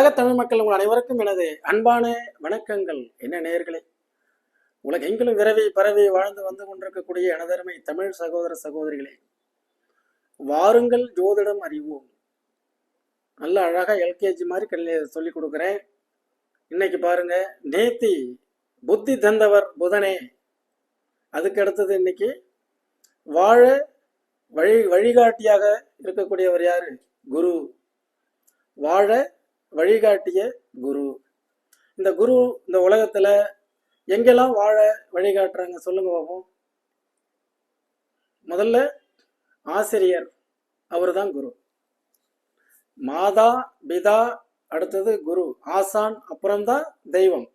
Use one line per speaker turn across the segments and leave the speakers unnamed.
உலக தமிழ் மக்கள் உங்கள் அனைவருக்கும் எனது அன்பான வணக்கங்கள். என்ன நேயர்களே? உலகெங்கிலும் விரவி பரவி வாழ்ந்து வந்து கொண்டிருக்கக்கூடிய எனதருமை தமிழ் சகோதர சகோதரிகளே வாருங்கள் ஜோதிடம் அறிவோம். நல்ல அழகா எல்கேஜி மாதிரி கல்வி சொல்லி கொடுக்குறேன். இன்னைக்கு பாருங்க நேத்தி புத்தி தந்தவர் புதனே. அதுக்கு அடுத்தது இன்னைக்கு வாழ வழி வழிகாட்டியாக இருக்கக்கூடியவர் யாரு? குரு. வாழ வழிகாட்டிய குரு. இந்த குரு இந்த உலகத்துல எங்கெல்லாம் வாழ வழிகாட்டுறாங்க சொல்லுங்க பாப்போம். முதல்ல ஆசிரியர் அவர்தான் குரு. மாதா பிதா அடுத்தது குரு. ஆசான் அப்புறம்தான் தெய்வம்.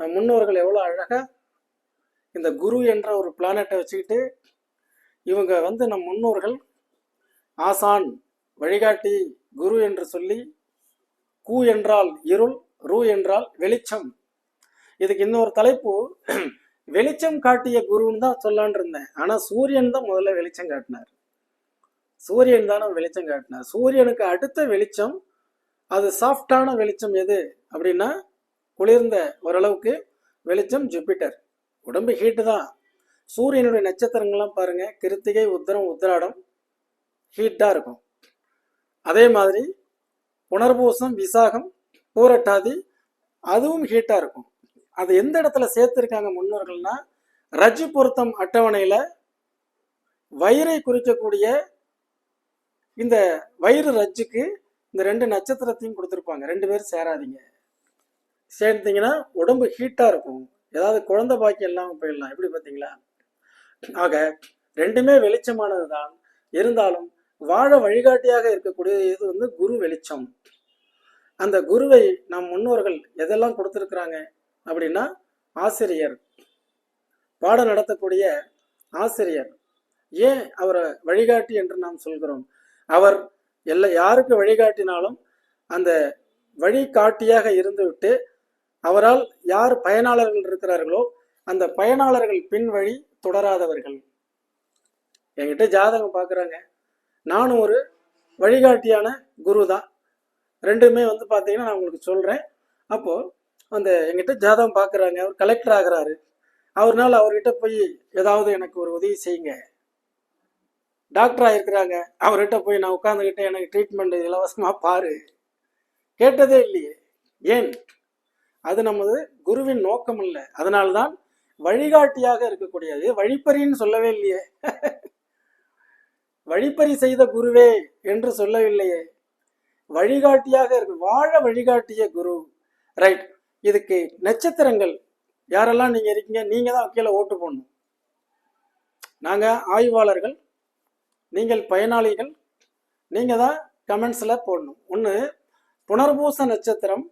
நம் முன்னோர்கள் எவ்வளோ அழகா இந்த குரு என்ற ஒரு பிளானட்டை வச்சுக்கிட்டு இவங்க வந்து நம் முன்னோர்கள் ஆசான் வழிகாட்டி குரு என்று சொல்லி கு என்றால் இருள் ரூ என்றால் வெளிச்சம். இதுக்கு இன்னொரு தலைப்பு. வெளிச்சம் காட்டிய குருன்னு தான் சொல்லான் இருந்தேன். ஆனா சூரியன் தான் முதல்ல வெளிச்சம் காட்டினார். சூரியன் தானே வெளிச்சம் காட்டினார். சூரியனுக்கு அடுத்த வெளிச்சம் அது சாஃப்டான வெளிச்சம் எது அப்படின்னா குளிர்ந்த ஓரளவுக்கு வெளிச்சம் ஜூபிட்டர். உடம்பு ஹீட்டு தான். சூரியனுடைய நட்சத்திரங்கள்லாம் பாருங்க கிருத்திகை உத்தரம் உத்திராடம் ஹீட்டாக இருக்கும். அதே மாதிரி புனர்பூசம் விசாகம் பூரட்டாதி அதுவும் ஹீட்டாக இருக்கும். அது எந்த இடத்துல சேர்த்துருக்காங்க முன்னோர்கள்னா ரஜு பொருத்தம் அட்டவணையில் வயிறை குறிக்கக்கூடிய இந்த வயிறு ரஜ்ஜுக்கு இந்த ரெண்டு நட்சத்திரத்தையும் கொடுத்துருப்பாங்க. ரெண்டு பேரும் சேராதீங்க. சேர்ந்தீங்கன்னா உடம்பு ஹீட்டாக இருக்கும். ஏதாவது குழந்தை பாக்கி இல்லாமல் போயிடலாம். எப்படி பார்த்தீங்களா? ஆக ரெண்டுமே வெளிச்சமானது தான் இருந்தாலும் வாழ வழிகாட்டியாக இருக்கக்கூடிய இது வந்து குரு வெளிச்சம். அந்த குருவை நம் முன்னோர்கள் எதெல்லாம் கொடுத்துருக்குறாங்க அப்படின்னா ஆசிரியர். பாடம் நடத்தக்கூடிய ஆசிரியர். ஏன் அவரை வழிகாட்டி என்று நாம் சொல்கிறோம்? அவர் எல்லா யாருக்கு வழிகாட்டினாலும் அந்த வழிகாட்டியாக இருந்துவிட்டு அவரால் யார் பயனாளர்கள் இருக்கிறார்களோ அந்த பயனாளர்கள் பின் வழி தொடராதவர்கள். என்கிட்ட ஜாதகம் பார்க்குறாங்க. நானும் ஒரு வழிகாட்டியான குரு தான் ரெண்டுமே வந்து பார்த்தீங்கன்னா நான் உங்களுக்கு சொல்கிறேன் அப்போது அந்த என்கிட்ட ஜாதகம் பார்க்குறாங்க அவர் கலெக்டர் ஆகிறாரு. அவர்னால அவர்கிட்ட போய் ஏதாவது எனக்கு ஒரு உதவி செய்யுங்க. டாக்டராக இருக்கிறாங்க அவர்கிட்ட போய் நான் உட்காந்துக்கிட்டே எனக்கு ட்ரீட்மெண்ட் இலவசமாக பாரு. கேட்டதே இல்லையே. ஏன்? அது நமது குருவின் நோக்கம் இல்லை அதனால்தான் வழிகாட்டியாக இருக்கக்கூடியது. வழிப்பறின்னு சொல்லவே இல்லையே. வழிப்பறி செய்த குருவே என்று சொல்லவில்லையே. வழிகாட்டியாக இருக்கு. வாழ வழிகாட்டிய குரு. ரைட் இதுக்கு நட்சத்திரங்கள். யாரெல்லாம் நீங்க இருக்கீங்க? நீங்க தான் கீழே ஓட்டு போடணும். நாங்க ஆய்வாளர்கள். நீங்கள் பயனாளிகள். நீங்க தான் கமெண்ட்ஸ்ல போடணும். ஒன்று புனர்பூச நட்சத்திரம்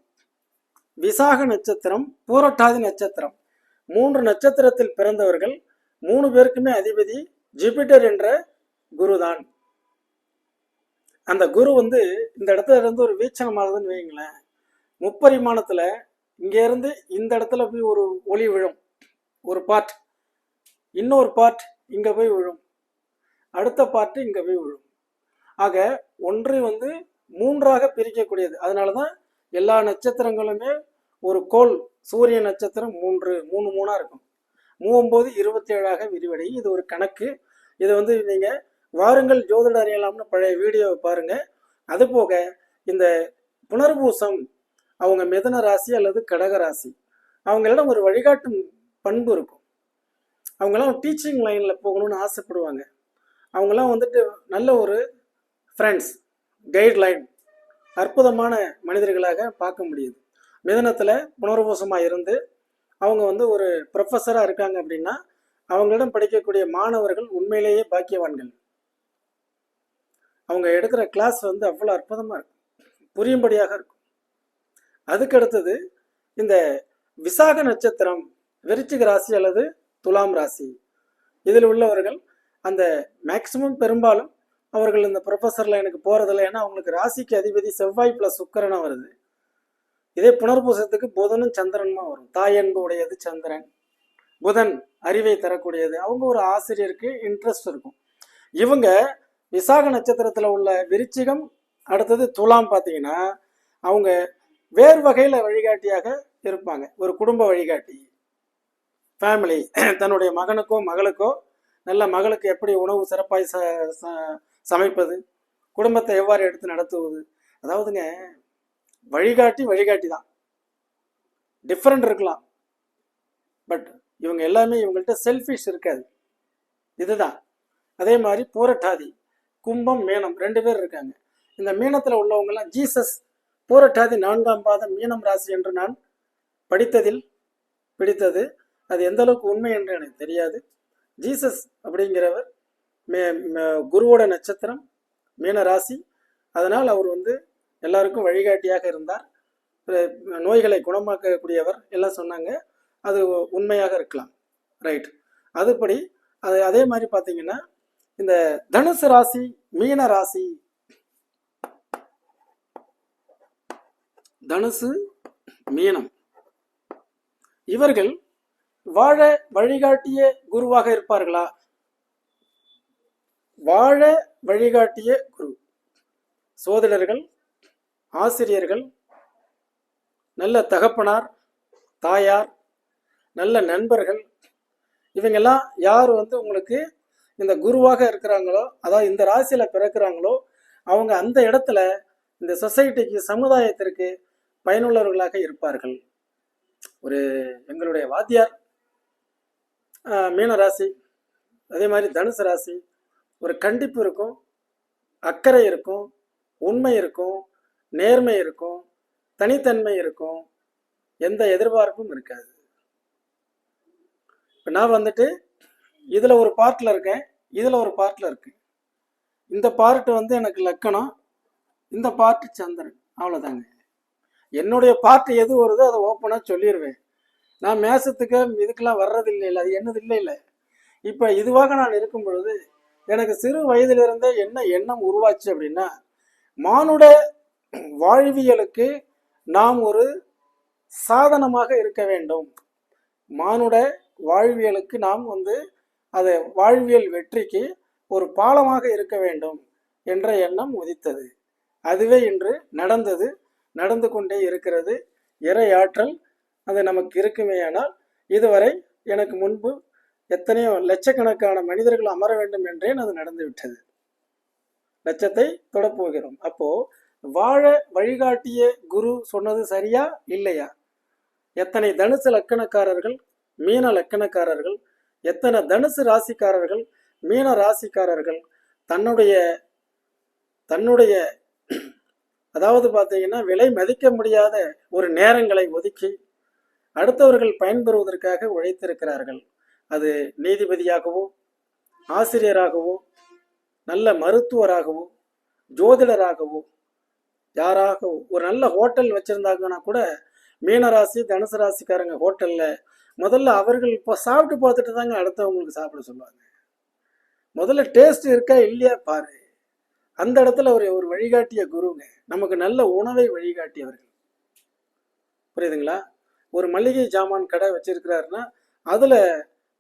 விசாக நட்சத்திரம் பூரட்டாதி நட்சத்திரம். மூன்று நட்சத்திரத்தில் பிறந்தவர்கள் மூணு பேருக்குமே அதிபதி ஜூபிட்டர் என்ற குருதான். அந்த குரு வந்து இந்த இடத்துல இருந்து ஒரு வீச்சனமாகுதுன்னு வைங்களேன் முப்பரிமாணத்துல இங்கேருந்து இந்த இடத்துல போய் ஒரு ஒளி விழும். ஒரு பார்ட் இன்னொரு பார்ட் இங்க போய் விழும். அடுத்த பார்ட்டு இங்க போய் விழும். ஆக ஒன்று வந்து மூன்றாக பிரிக்கக்கூடியது. அதனாலதான் எல்லா நட்சத்திரங்களுமே ஒரு கோள் சூரிய நட்சத்திரம் மூன்று மூணு மூணா இருக்கும். மூவம்போது இருபத்தி ஏழாக விரிவடையும். இது ஒரு கணக்கு. இதை வந்து நீங்கள் வாருங்கள் ஜோதிட அறியலாம்னு பழைய வீடியோவை பாருங்க. அது போக இந்த புனர்பூசம் அவங்க மிதன ராசி அல்லது கடக ராசி அவங்களிடம் ஒரு வழிகாட்டும் பண்பு இருக்கும். அவங்கெல்லாம் டீச்சிங் லைனில் போகணும்னு ஆசைப்படுவாங்க. அவங்கெல்லாம் வந்துட்டு நல்ல ஒரு ஃப்ரெண்ட்ஸ் கைட்லைன் அற்புதமான மனிதர்களாக பார்க்க முடியுது. மிதனத்தில் புனர்பூசமாக இருந்து அவங்க வந்து ஒரு ப்ரொஃபஸராக இருக்காங்க அப்படின்னா அவங்களிடம் படிக்கக்கூடிய மாணவர்கள் உண்மையிலேயே பாக்கியவான்கள். அவங்க எடுக்கிற கிளாஸ் வந்து அவ்வளோ அற்புதமாக இருக்கும். புரியும்படியாக இருக்கும். அதுக்கு அடுத்தது இந்த விசாக நட்சத்திரம் விருச்சிக ராசி அல்லது துலாம் ராசி இதில் உள்ளவர்கள் அந்த மேக்சிமம் பெரும்பாலும் அவர்கள் இந்த ப்ரொஃபஸரில் எனக்கு போகிறதில்ல ஏன்னா அவங்களுக்கு ராசிக்கு அதிபதி செவ்வாய் ப்ளஸ் சுக்கரனாக வருது. இதே புனர்பூசத்துக்கு புதனும் சந்திரனுமா வரும். தாயன்பு உடையது சந்திரன். புதன் அறிவை தரக்கூடியது. அவங்க ஒரு ஆசிரியருக்கு இன்ட்ரெஸ்ட் இருக்கும். இவங்க விசாக நட்சத்திரத்தில் உள்ள விருச்சிகம் அடுத்தது துலாம் பார்த்தீங்கன்னா அவங்க வேறு வகையில் வழிகாட்டியாக இருப்பாங்க. ஒரு குடும்ப வழிகாட்டி. ஃபேமிலி தன்னுடைய மகனுக்கோ மகளுக்கோ நல்ல மகளுக்கு எப்படி உணவு சிறப்பாய் ச ச- சமைப்பது குடும்பத்தை எவ்வாறு எடுத்து நடத்துவது அதாவதுங்க வழிகாட்டி வழிகாட்டி தான் டிஃப்ரெண்ட் இருக்கலாம். பட் இவங்க எல்லாமே இவங்கள்ட்ட செல்ஃபிஷ் இருக்காது. இதுதான். அதே மாதிரி பூரட்டாதி. கும்பம் மீனம் ரெண்டு பேர் இருக்காங்க. இந்த மீனத்தில் உள்ளவங்கெல்லாம் ஜீசஸ் பூரட்டாதி நான்காம் பாதம் மீனம் ராசி என்று நான் படித்ததில் பிடித்தது. அது எந்த அளவுக்கு உண்மை என்று எனக்கு தெரியாது. ஜீசஸ் அப்படிங்கிறவர் மே ம- குருவோட நட்சத்திரம் மீன ராசி. அதனால் அவர் வந்து எல்லாருக்கும் வழிகாட்டியாக இருந்தார். நோய்களை குணமாக்கக்கூடியவர் எல்லாம் சொன்னாங்க. அது உண்மையாக இருக்கலாம். ரைட். அதுபடி அது அதே மாதிரி பார்த்தீங்கன்னா இந்த தனுசு ராசி மீன ராசி. தனுசு மீனம். இவர்கள் வாழ வழிகாட்டிய குருவாக இருப்பார்களா? வாழ வழிகாட்டிய குரு. சோதரர்கள் ஆசிரியர்கள் நல்ல தகப்பனார் தாயார் நல்ல நண்பர்கள் இவங்கெல்லாம் யார் வந்து உங்களுக்கு இந்த குருவாக இருக்கிறாங்களோ அதாவது இந்த ராசியில பிறக்கிறாங்களோ அவங்க அந்த இடத்துல இந்த சொசைட்டிக்கு சமுதாயத்திற்கு பயனுள்ளவர்களாக இருப்பார்கள். ஒரு எங்களுடைய வாத்தியார் மீன ராசி அதே மாதிரி தனுசு ராசி ஒரு கண்டிப்பு இருக்கும் அக்கறை இருக்கும் உண்மை இருக்கும் நேர்மை இருக்கும் தனித்தன்மை இருக்கும் எந்த எதிர்பார்ப்பும் இருக்காது. இப்போ நான் வந்துட்டு இதில் ஒரு பார்ட்டில் இருக்கேன். இதில் ஒரு பார்ட்டில் இருக்குது இந்த பார்ட் வந்து எனக்கு லக்கணம் இந்த பார்ட்டு சந்திரன். அவ்வளோதாங்க என்னுடைய பார்ட் எது வருதோ அதை ஓப்பனாக சொல்லிடுவேன் நான் மேசத்துக்கு இதுக்கெல்லாம் வர்றது இல்லை இல்லை அது என்னது இல்லை இல்லை. இப்போ இதுவாக நான் இருக்கும் பொழுது எனக்கு சிறு வயதிலிருந்தே என்ன எண்ணம் உருவாச்சு அப்படின்னா மானுட வாழ்வியலுக்கு நாம் ஒரு சாதனமாக இருக்க வேண்டும். மானுட வாழ்வியலுக்கு நாம் வந்து அது வாழ்வியல் வெற்றிக்கு ஒரு பாலமாக இருக்க வேண்டும் என்ற எண்ணம் உதித்தது. அதுவே இன்று நடந்தது நடந்து கொண்டே இருக்கிறது. இறையாற்றல் ஆற்றல் அது நமக்கு இருக்குமேயானால் இதுவரை எனக்கு முன்பு எத்தனையோ லட்சக்கணக்கான மனிதர்கள் அமர வேண்டும் என்றேன் அது நடந்துவிட்டது லட்சத்தை தொடப்போகிறோம் அப்போ வாழ வழிகாட்டிய குரு சொன்னது சரியா இல்லையா? எத்தனை தனுசு லக்கணக்காரர்கள் மீன லக்கணக்காரர்கள் எத்தனை தனுசு ராசிக்காரர்கள் மீன ராசிக்காரர்கள் தன்னுடைய தன்னுடைய அதாவது பார்த்தீங்கன்னா விலை மதிக்க முடியாத ஒரு நேரங்களை ஒதுக்கி அடுத்தவர்கள் பயன்பெறுவதற்காக உழைத்திருக்கிறார்கள். அது நீதிபதியாகவோ ஆசிரியராகவோ நல்ல மருத்துவராகவோ ஜோதிடராகவோ யாராகவோ ஒரு நல்ல ஹோட்டல் வச்சிருந்தாங்கன்னா கூட மீனராசி தனுசு ராசிக்காரங்க ஹோட்டலில் முதல்ல அவர்கள் இப்போ சாப்பிட்டு பார்த்துட்டு தாங்க அடுத்தவங்களுக்கு சாப்பிட சொல்லுவாங்க. முதல்ல டேஸ்ட் இருக்கா இல்லையா பாரு. அந்த இடத்துல ஒரு ஒரு வழிகாட்டிய குருங்க. நமக்கு நல்ல உணவை வழிகாட்டியவர்கள் புரியுதுங்களா? ஒரு மளிகை ஜாமான் கடை வச்சிருக்கிறாருன்னா அதுல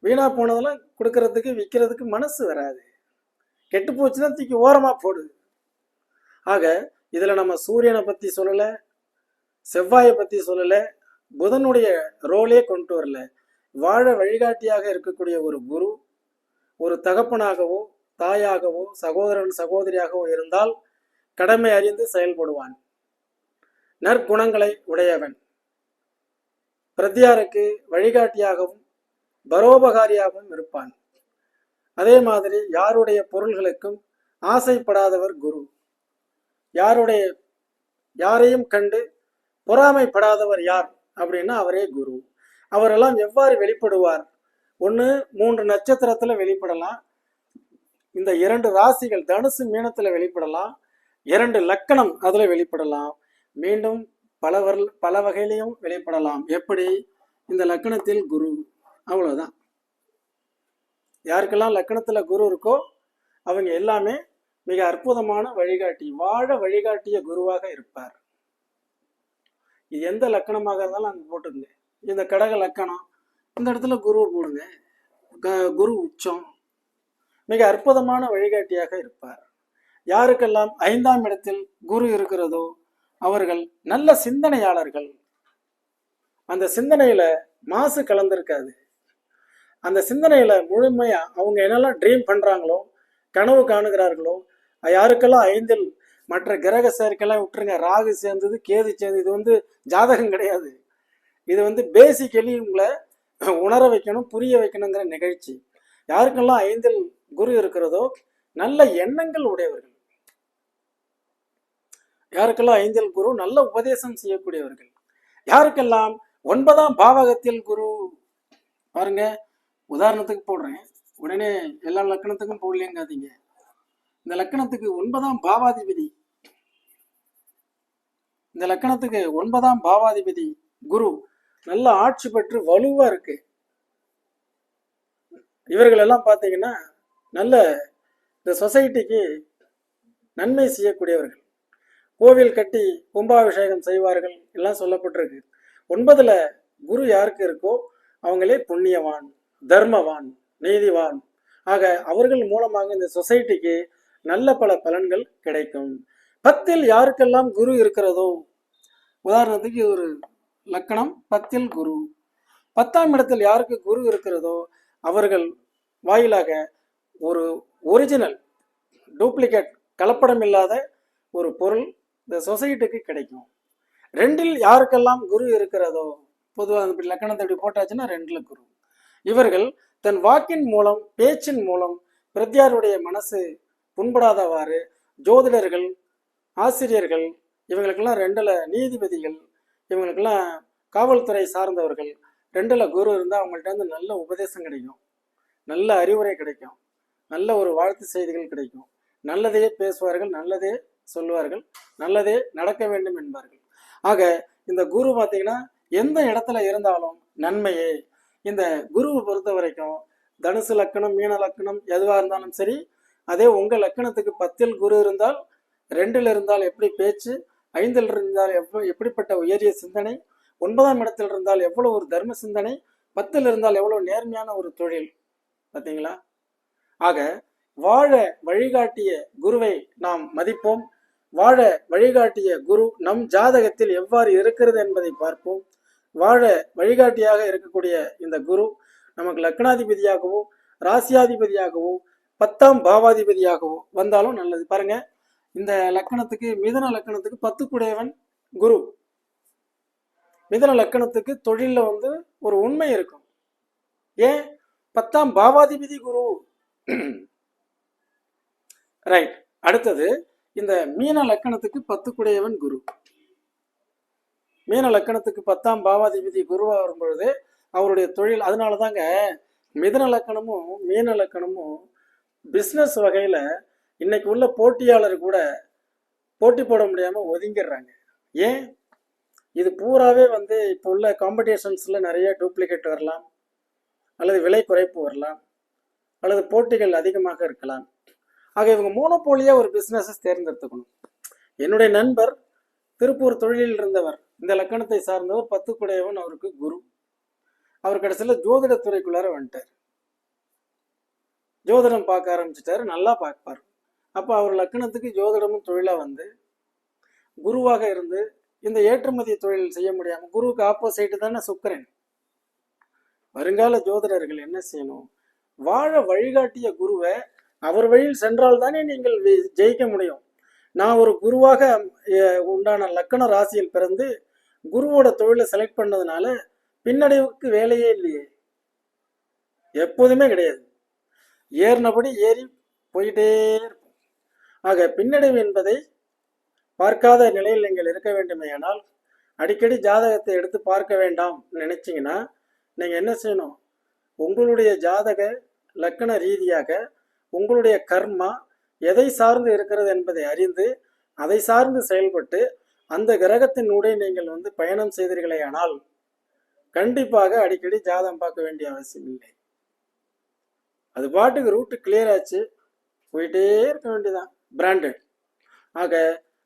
வீணா போனதெல்லாம் கொடுக்கறதுக்கு விற்கிறதுக்கு மனசு வராது. கெட்டு போச்சுன்னா தூக்கி ஓரமா போடு. ஆக இதுல நம்ம சூரியனை பத்தி சொல்லல செவ்வாயை பத்தி சொல்லலை புதனுடைய ரோலே கொண்டு வரல. வாழ வழிகாட்டியாக இருக்கக்கூடிய ஒரு குரு ஒரு தகப்பனாகவோ தாயாகவோ சகோதரன் சகோதரியாகவோ இருந்தால் கடமை அறிந்து செயல்படுவான். நற்குணங்களை உடையவன். பிரத்யாருக்கு வழிகாட்டியாகவும் பரோபகாரியாகவும் இருப்பான். அதே மாதிரி யாருடைய பொருள்களுக்கும் ஆசைப்படாதவர் குரு. யாருடைய யாரையும் கண்டு பொறாமைப்படாதவர் யார்? அப்படின்னா அவரே குரு. அவரெல்லாம் எவ்வாறு வெளிப்படுவார்? ஒன்று மூன்று நட்சத்திரத்தில் வெளிப்படலாம். இந்த இரண்டு ராசிகள் தனுசு மீனத்தில் வெளிப்படலாம். இரண்டு லக்கணம் அதில் வெளிப்படலாம். மீண்டும் பல வர- பல வகையிலையும் வெளிப்படலாம். எப்படி? இந்த லக்கணத்தில் குரு. அவ்வளோதான் யாருக்கெல்லாம் லக்கணத்தில் குரு இருக்கோ அவங்க எல்லாமே மிக அற்புதமான வழிகாட்டி வாழ வழிகாட்டிய குருவாக இருப்பார். இது எந்த லக்கணமாக இருந்தாலும் அங்கே போட்டுருங்க இந்த கடக லக்கணம் இந்த இடத்துல குரு போடுங்க. க- குரு உச்சம். மிக அற்புதமான வழிகாட்டியாக இருப்பார். யாருக்கெல்லாம் ஐந்தாம் இடத்தில் குரு இருக்கிறதோ அவர்கள் நல்ல சிந்தனையாளர்கள். அந்த சிந்தனையில மாசு கலந்திருக்காது. அந்த சிந்தனையில முழுமையா அவங்க என்னெல்லாம் ட்ரீம் பண்றாங்களோ கனவு காணுகிறார்களோ யாருக்கெல்லாம் ஐந்தில் மற்ற கிரக சேர்க்கையெல்லாம் விட்டுருங்க. ராகு சேர்ந்தது கேது சேர்ந்தது. இது வந்து ஜாதகம் கிடையாது. இது வந்து பேசிக்கலி உங்களை உணர வைக்கணும் புரிய வைக்கணுங்கிற நிகழ்ச்சி. யாருக்கெல்லாம் ஐந்தில் குரு இருக்கிறதோ நல்ல எண்ணங்கள் உடையவர்கள். யாருக்கெல்லாம் ஐந்தில் குரு நல்ல உபதேசம் செய்யக்கூடியவர்கள். யாருக்கெல்லாம் ஒன்பதாம் பாவகத்தில் குரு பாருங்க உதாரணத்துக்கு போடுறேன். உடனே எல்லா லக்கணத்துக்கும் போடலேங்காதீங்க இந்த லக்கணத்துக்கு ஒன்பதாம் பாவாதிபதி இந்த லக்கணத்துக்கு ஒன்பதாம் பாவாதிபதி குரு நல்ல ஆட்சி பெற்று வலுவா இருக்கு. இவர்கள் எல்லாம் பார்த்தீங்கன்னா நல்ல இந்த சொசைட்டிக்கு நன்மை செய்யக்கூடியவர்கள். கோவில் கட்டி கும்பாபிஷேகம் செய்வார்கள் எல்லாம் சொல்லப்பட்டிருக்கு. ஒன்பதுல குரு யாருக்கு இருக்கோ அவங்களே புண்ணியவான் தர்மவான் நீதிவான். ஆக அவர்கள் மூலமாக இந்த சொசைட்டிக்கு நல்ல பல பலன்கள் கிடைக்கும். பத்தில் யாருக்கெல்லாம் குரு இருக்கிறதோ உதாரணத்துக்கு இது ஒரு லக்கணம் பத்தில் குரு. பத்தாம் இடத்தில் யாருக்கு குரு இருக்கிறதோ அவர்கள் வாயிலாக ஒரு ஒரிஜினல் டூப்ளிகேட் கலப்படம் இல்லாத ஒரு பொருள் இந்த சொசைட்டிக்கு கிடைக்கும். ரெண்டில் யாருக்கெல்லாம் குரு இருக்கிறதோ பொதுவாக இப்படி லக்கணத்தை இப்படி போட்டாச்சுன்னா ரெண்டில் குரு. இவர்கள் தன் வாக்கின் மூலம் பேச்சின் மூலம் பிரத்யாருடைய மனசு புண்படாதவாறு ஜோதிடர்கள் ஆசிரியர்கள் இவங்களுக்கெல்லாம் ரெண்டில் நீதிபதிகள் இவங்களுக்கெல்லாம் காவல்துறை சார்ந்தவர்கள் ரெண்டில் குரு இருந்தால் அவங்கள்ட்ட இருந்து நல்ல உபதேசம் கிடைக்கும். நல்ல அறிவுரை கிடைக்கும். நல்ல ஒரு வாழ்த்து செய்திகள் கிடைக்கும். நல்லதே பேசுவார்கள் நல்லதே சொல்லுவார்கள் நல்லதே நடக்க வேண்டும் என்பார்கள். ஆக இந்த குரு பார்த்தீங்கன்னா எந்த இடத்துல இருந்தாலும் நன்மையே. இந்த குருவை பொறுத்த வரைக்கும் தனுசு லக்கணம் மீன லக்கணம் எதுவாக இருந்தாலும் சரி அதே உங்கள் லக்கணத்துக்கு பத்தில் குரு இருந்தால் ரெண்டில் இருந்தால் எப்படி பேச்சு ஐந்தில் இருந்தால் எவ்வளோ எப்படிப்பட்ட உயரிய சிந்தனை? ஒன்பதாம் இடத்தில் இருந்தால் எவ்வளவு ஒரு தர்ம சிந்தனை? பத்தில் இருந்தால் எவ்வளவு நேர்மையான ஒரு தொழில்? பார்த்தீங்களா? ஆக வாழ வழிகாட்டிய குருவை நாம் மதிப்போம். வாழ வழிகாட்டிய குரு நம் ஜாதகத்தில் எவ்வாறு இருக்கிறது என்பதை பார்ப்போம். வாழ வழிகாட்டியாக இருக்கக்கூடிய இந்த குரு நமக்கு லக்னாதிபதியாகவோ ராசியாதிபதியாகவோ பத்தாம் பாவாதிபதியாகவோ வந்தாலும் நல்லது. பாருங்க இந்த லக்கணத்துக்கு மிதன லக்கணத்துக்கு பத்து குடையவன் குரு. மிதன லக்கணத்துக்கு தொழிலில் வந்து ஒரு உண்மை இருக்கும். ஏன்? பத்தாம் பாவாதிபதி குரு. ரைட் அடுத்தது இந்த மீன லக்கணத்துக்கு பத்து குடையவன் குரு. மீன லக்கணத்துக்கு பத்தாம் பாவாதிபதி குருவாக வரும்பொழுது அவருடைய தொழில் அதனால தாங்க மிதன லக்கணமும் மீன லக்கணமும் பிஸ்னஸ் வகையில் இன்னைக்கு உள்ள போட்டியாளர் கூட போட்டி போட முடியாமல் ஒதுங்கிடுறாங்க. ஏன்? இது பூராவே வந்து இப்போ உள்ள காம்படிஷன்ஸில் நிறைய டூப்ளிகேட் வரலாம் அல்லது விலை குறைப்பு வரலாம் அல்லது போட்டிகள் அதிகமாக இருக்கலாம். ஆக இவங்க மோனோபோலியா ஒரு பிஸ்னஸை தேர்ந்தெடுத்துக்கணும். என்னுடைய நண்பர் திருப்பூர் தொழிலில் இருந்தவர் இந்த லக்கணத்தை சார்ந்தவர் பத்து குடையவன் அவருக்கு குரு. அவர் கடைசியில் ஜோதிடத்துறைக்குள்ளார வந்துட்டார். ஜோதிடம் பார்க்க ஆரம்பிச்சிட்டாரு நல்லா பார்ப்பார். அப்போ அவர் லக்கணத்துக்கு ஜோதிடமும் தொழிலாக வந்து குருவாக இருந்து இந்த ஏற்றுமதி தொழில் செய்ய முடியாமல் குருவுக்கு ஆப்போசிட் தானே சுக்கரன். வருங்கால ஜோதிடர்கள் என்ன செய்யணும்? வாழ வழிகாட்டிய குருவை அவர் வழியில் சென்றால் தானே நீங்கள் ஜெயிக்க முடியும். நான் ஒரு குருவாக உண்டான லக்கண ராசியில் பிறந்து குருவோட தொழிலை செலக்ட் பண்ணதுனால பின்னடைவுக்கு வேலையே இல்லையே. எப்போதுமே கிடையாது. ஏறினபடி ஏறி போயிட்டே ஆக பின்னடைவு என்பதை பார்க்காத நிலையில் நீங்கள் இருக்க வேண்டுமேயானால் அடிக்கடி ஜாதகத்தை எடுத்து பார்க்க வேண்டாம் நினைச்சிங்கன்னா நீங்கள் என்ன செய்யணும்? உங்களுடைய ஜாதக லக்கண ரீதியாக உங்களுடைய கர்மா எதை சார்ந்து இருக்கிறது என்பதை அறிந்து அதை சார்ந்து செயல்பட்டு அந்த கிரகத்தினூடே நீங்கள் வந்து பயணம் செய்தீர்களே ஆனால் கண்டிப்பாக அடிக்கடி ஜாதகம் பார்க்க வேண்டிய அவசியம் இல்லை. அது பாட்டுக்கு ரூட்டு கிளியர் ஆச்சு. போயிட்டே இருக்க வேண்டியதான் பிராண்டட் ஆக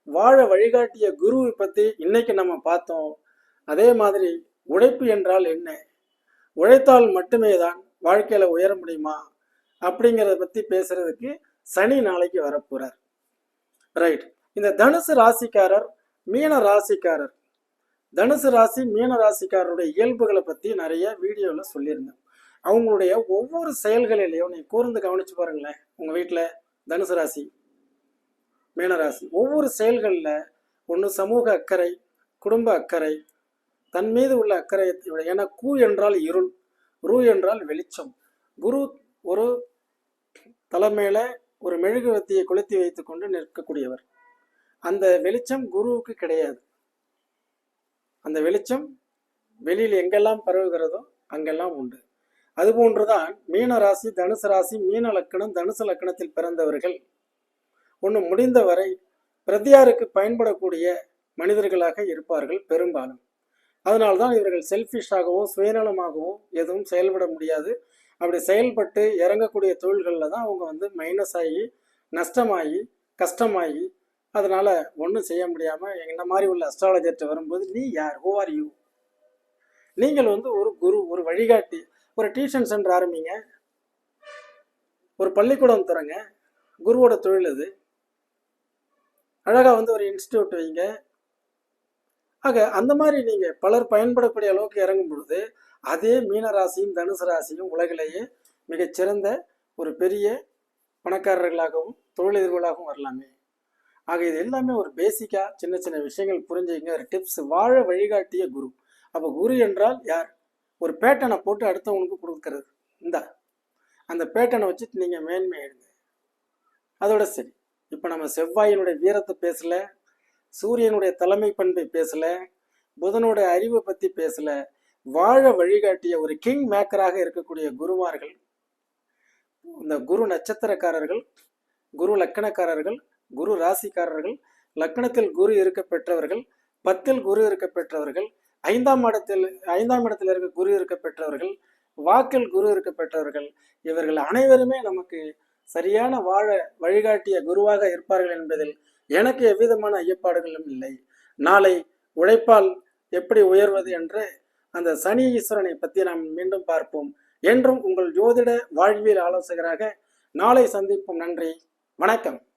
வாழ வழிகாட்டிய குருவை பற்றி இன்னைக்கு நம்ம பார்த்தோம். அதே மாதிரி உழைப்பு என்றால் என்ன? உழைத்தால் மட்டுமே தான் வாழ்க்கையில் உயர முடியுமா? அப்படிங்கிறத பற்றி பேசுறதுக்கு சனி நாளைக்கு வரப்போறார். ரைட் இந்த தனுசு ராசிக்காரர் மீன ராசிக்காரர். தனுசு ராசி மீன ராசிக்காரருடைய இயல்புகளை பற்றி நிறைய வீடியோவில் சொல்லியிருந்தேன். அவங்களுடைய ஒவ்வொரு செயல்களிலையும் நீ கூர்ந்து கவனிச்சு பாருங்களேன் உங்கள் வீட்டில் தனுசு ராசி. மீனராசி. ஒவ்வொரு செயல்களில் ஒன்று சமூக அக்கறை குடும்ப அக்கறை தன் மீது உள்ள அக்கறை ஏன்னா கூ என்றால் இருள் ரு என்றால் வெளிச்சம். குரு ஒரு தலைமையில ஒரு மெழுகுவத்தியை கொளுத்தி வைத்து கொண்டு நிற்கக்கூடியவர். அந்த வெளிச்சம் குருவுக்கு கிடையாது. அந்த வெளிச்சம் வெளியில் எங்கெல்லாம் பரவுகிறதோ அங்கெல்லாம் உண்டு. அதுபோன்றுதான் மீன ராசி தனுசு ராசி மீன லக்கணம் தனுசு லக்கணத்தில் பிறந்தவர்கள் ஒன்று முடிந்தவரை பிரதியாருக்கு பயன்படக்கூடிய மனிதர்களாக இருப்பார்கள் பெரும்பாலும். அதனால்தான் இவர்கள் செல்ஃபிஷாகவோ சுயநலமாகவோ எதுவும் செயல்பட முடியாது. அப்படி செயல்பட்டு இறங்கக்கூடிய தொழில்களில் தான் அவங்க வந்து மைனஸ் ஆகி நஷ்டமாகி கஷ்டமாகி அதனால் ஒன்றும் செய்ய முடியாமல் என்ன மாதிரி உள்ள அஸ்ட்ராலஜர்கிட்ட வரும்போது நீ யார்? ஹூ ஆர் யூ நீங்கள் வந்து ஒரு குரு ஒரு வழிகாட்டி ஒரு டியூஷன் சென்டர் ஆரம்பிங்க. ஒரு பள்ளிக்கூடம் தரங்க குருவோட தொழில் அது. அழகாக வந்து ஒரு இன்ஸ்டியூட் வைங்க. ஆக அந்த மாதிரி நீங்கள் பலர் பயன்படக்கூடிய அளவுக்கு இறங்கும் பொழுது அதே மீன ராசியும் தனுசு ராசியும் உலகிலேயே மிகச்சிறந்த ஒரு பெரிய பணக்காரர்களாகவும் தொழிலதிர்களாகவும் வரலாமே. ஆக இது எல்லாமே ஒரு பேசிக்காக சின்ன சின்ன விஷயங்கள் புரிஞ்சுங்க ஒரு டிப்ஸ் வாழ வழிகாட்டிய குரு. அப்போ குரு என்றால் யார்? ஒரு பேட்டனை போட்டு அடுத்தவனுக்கு கொடுக்கறது. இந்த. அந்த பேட்டனை வச்சுட்டு நீங்கள் மேன்மை எழுங்க அதோட சரி. இப்போ நம்ம செவ்வாயினுடைய வீரத்தை பேசல சூரியனுடைய தலைமை பண்பை பேசல புதனுடைய அறிவை பற்றி பேசல வாழ வழிகாட்டிய ஒரு கிங் மேக்கராக இருக்கக்கூடிய குருமார்கள் இந்த குரு நட்சத்திரக்காரர்கள் குரு லக்கணக்காரர்கள் குரு ராசிக்காரர்கள் லக்கணத்தில் குரு இருக்க பெற்றவர்கள் பத்தில் குரு இருக்க பெற்றவர்கள் ஐந்தாம் இடத்தில் ஐந்தாம் இடத்தில் இருக்க குரு இருக்க பெற்றவர்கள் வாக்கில் குரு இருக்க பெற்றவர்கள் இவர்கள் அனைவருமே நமக்கு சரியான வாழ வழிகாட்டிய குருவாக இருப்பார்கள் என்பதில் எனக்கு எவ்விதமான ஐயப்பாடுகளும் இல்லை. நாளை உழைப்பால் எப்படி உயர்வது என்று அந்த சனி ஈஸ்வரனை பற்றி நாம் மீண்டும் பார்ப்போம். என்றும் உங்கள் ஜோதிட வாழ்வியல் ஆலோசகராக நாளை சந்திப்போம். நன்றி. வணக்கம்.